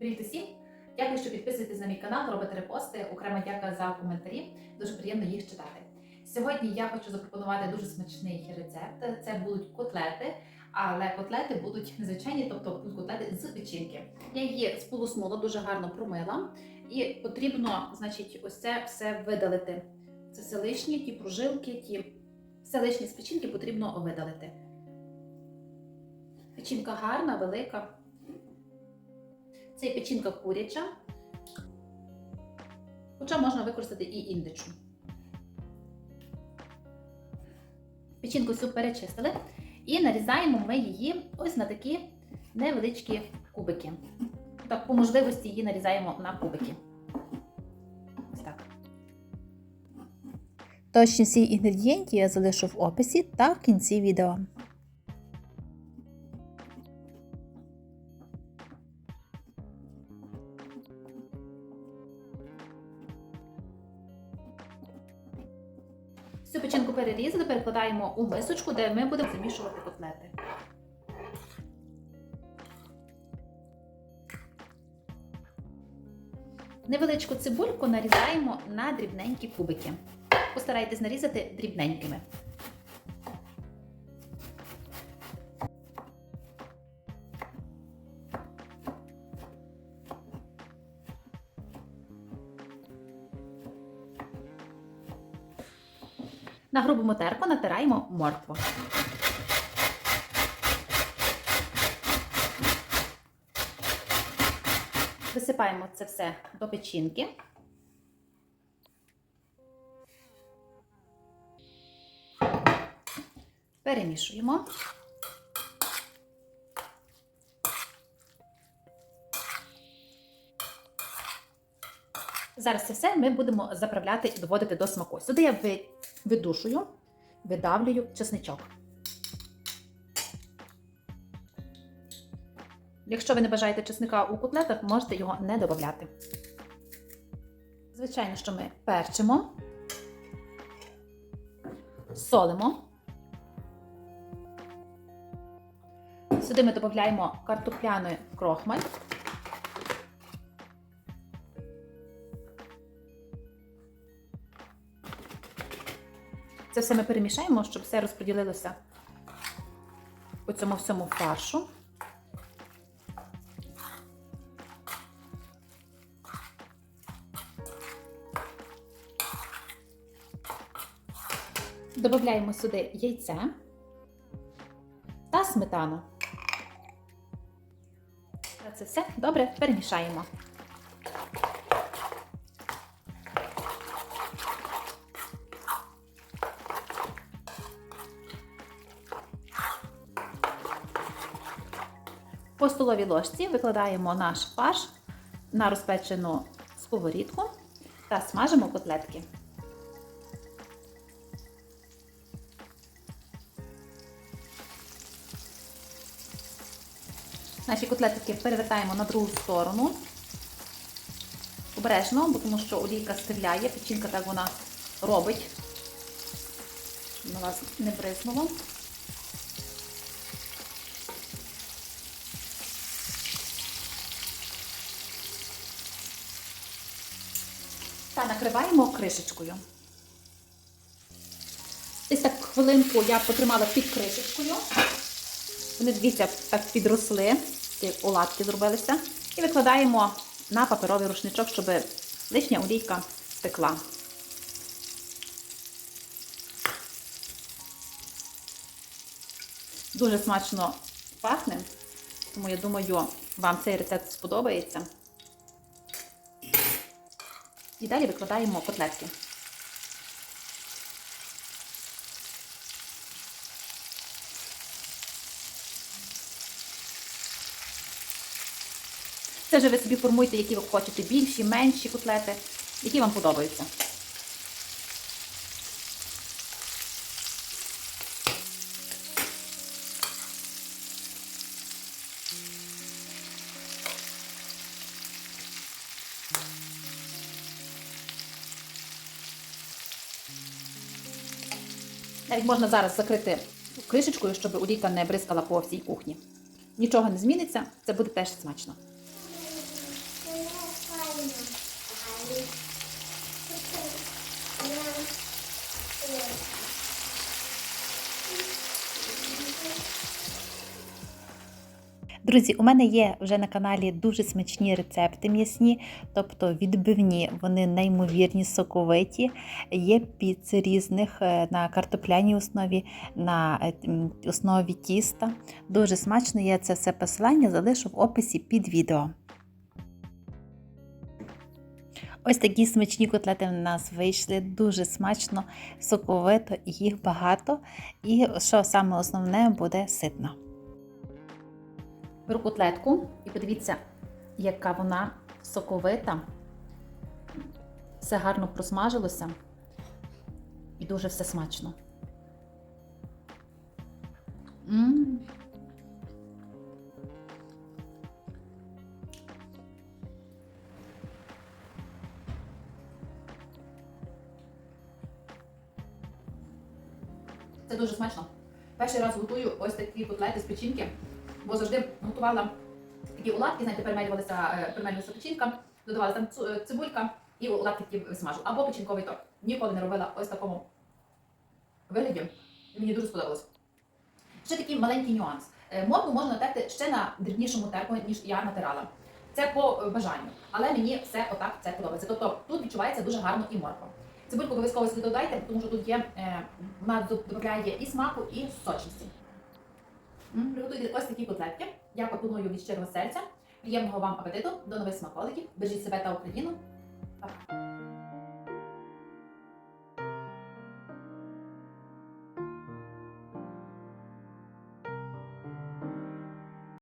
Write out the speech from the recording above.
Привіт усім! Дякую, що підписуєтесь на мій канал, робите репости. Окремо дякую за коментарі. Дуже приємно їх читати. Сьогодні я хочу запропонувати дуже смачний рецепт. Це будуть котлети, але котлети будуть незвичайні, тобто котлети з печінки. Я її з полусмолу дуже гарно промила, і потрібно, значить, ось це все видалити. Це все лишні, ті прожилки, ті все лишнє з печінки потрібно видалити. Печінка гарна, велика. Це є печінка куряча, хоча можна використати і індичу. Печінку всю перечистили і нарізаємо ми її ось на такі невеличкі кубики. Так, по можливості її нарізаємо на кубики. Ось так. Точні всі інгредієнти я залишу в описі та в кінці відео. Всю перерізали, перекладаємо у мисочку, де ми будемо замішувати котлети. Невеличку цибульку нарізаємо на дрібненькі кубики. Постарайтесь нарізати дрібненькими. На грубому мотерку натираємо моркву. Висипаємо це все до печінки. Перемішуємо. Зараз це все ми будемо заправляти і доводити до смаку. Сюди я видушую, видавлюю чесничок. Якщо ви не бажаєте чесника у котлетах, можете його не додати. Звичайно, що ми перчимо, солимо. Сюди ми додаємо картопляний крохмаль. Це все ми перемішаємо, щоб все розподілилося по цьому всьому фаршу. Додаємо сюди яйце та сметану. Це все добре перемішаємо. По столовій ложці викладаємо наш фарш на розпечену сковорідку та смажимо котлетки. Наші котлетки перевертаємо на другу сторону. Обережно, бо тому що олійка стріляє, печінка так вона робить. Щоб на вас не бризнуло. Та накриваємо кришечкою. Десь так хвилинку я потримала під кришечкою. Вони, дивіться, так підросли, ці оладки зробилися. І викладаємо на паперовий рушничок, щоб лишня олійка стекла. Дуже смачно пахне, тому я думаю, вам цей рецепт сподобається. І далі викладаємо котлетки. Це вже ви собі формуєте, які ви хочете, більші, менші котлети, які вам подобаються. Навіть можна зараз закрити кришечкою, щоб олійка не бризкала по всій кухні. Нічого не зміниться, це буде теж смачно. Друзі, у мене є вже на каналі дуже смачні рецепти м'ясні, тобто відбивні, вони неймовірні, соковиті. Є піци різних е, на картопляній основі, на е, основі тіста. Дуже смачно. Я це все посилання залишу в описі під відео. Ось такі смачні котлети в нас вийшли, дуже смачно, соковито, їх багато. І що саме основне буде ситно. Беру котлетку і подивіться, яка вона соковита. Все гарно просмажилося і дуже все смачно. м Це дуже смачно. Перший раз готую ось такі котлети з печінки, бо завжди готувала такі оладки, знаєте, перемелювалася, е, перемелювалася печінка, додавалася там е, цибулька і оладки такі смажу. Або печінковий торт. Ніколи не робила ось такому вигляді. Мені дуже сподобалось. Ще такий маленький нюанс. Е, Моркву можна натерти ще на дрібнішому терку, ніж я натирала. Це по бажанню. Але мені все отак це подобається. Тобто тут відчувається дуже гарно і морква. Цибульку обов'язково додайте, тому що тут є, вона додає і смаку, і сочності. Приготуйте ось такі котлетки. Я пропоную від щирого серця. Приємного вам апетиту, до нових смаколиків. Бережіть себе та Україну. Па-па.